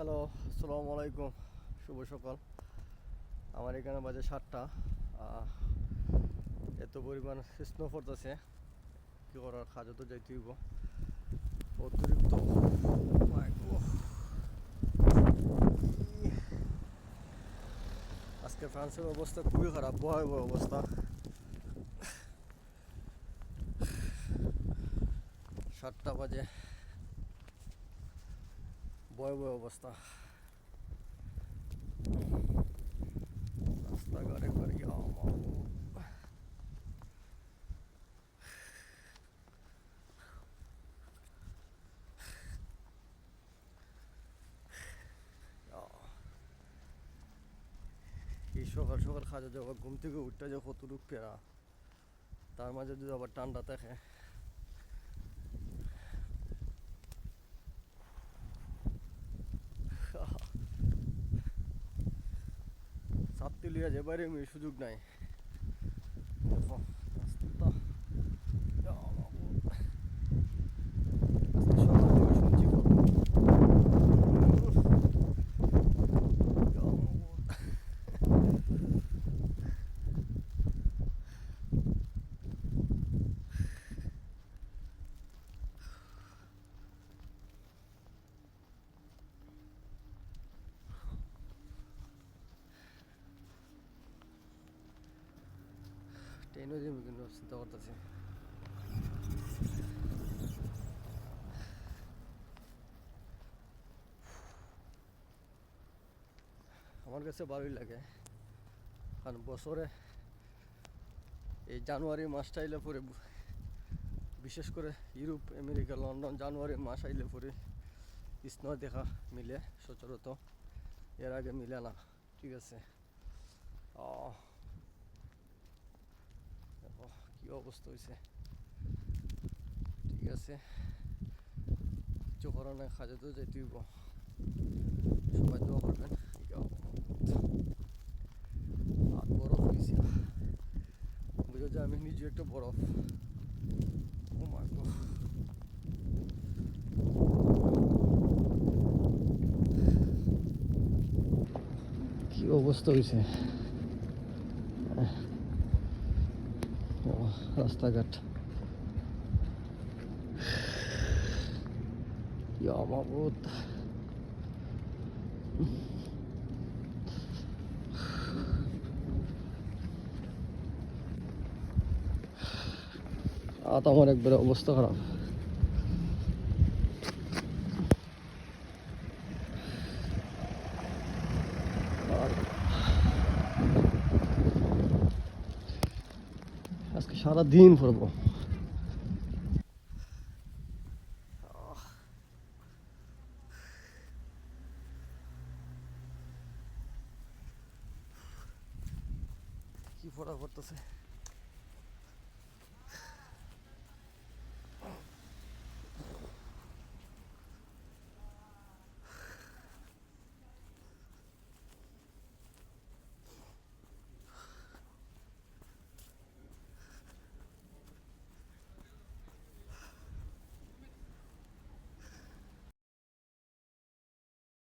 Hello, আসসালামু আলাইকুম। শুভ সকাল। আমার এখানে বাজে সাতটা। এত পরিমাণ স্নো পড়তেছে। কি করার, কাজে তো যাইতে হইব। অতিরিক্ত। আজকে ফ্রান্সের অবস্থা খুবই খারাপ, ভয়াবহ অবস্থা। সাতটা বাজে। ভয়াবহ অবস্থা। রাস্তাঘাট একবার। এই সকাল সকাল খাজা যাওয়া ঘুম থেকে উঠতে যে কতটুক পেরা তার মাঝে যদি আবার ঠান্ডা থাকে। চাপতে লিয়া যেবারে সুযোগ নাই। দেখো করতেছি আমার কাছে ভালোই লাগে। কারণ বছরে এই জানুয়ারি মাসটা আইলে পরে বিশেষ করে ইউরোপ, আমেরিকা, লন্ডন জানুয়ারি মাস আইলে পরে স্নো দেখা মিলে, সচরাচর। এর আগে মিলে না, ঠিক আছে। দেখো কি অবস্থা হয়েছে ঠিক আছে। কিছু করার নাই খাজা তো যাইতে হইব। সবাই দোয়া করবেন হাত বরফ হয়েছে বুঝা যায় আমি নিজে একটা বরফ। কি অবস্থা হয়েছে রাস্তাঘাট। আত আমার একবারে অবস্থা খারাপ আর আজকে সারা দিন পড়ব। কি পড়া করতেছে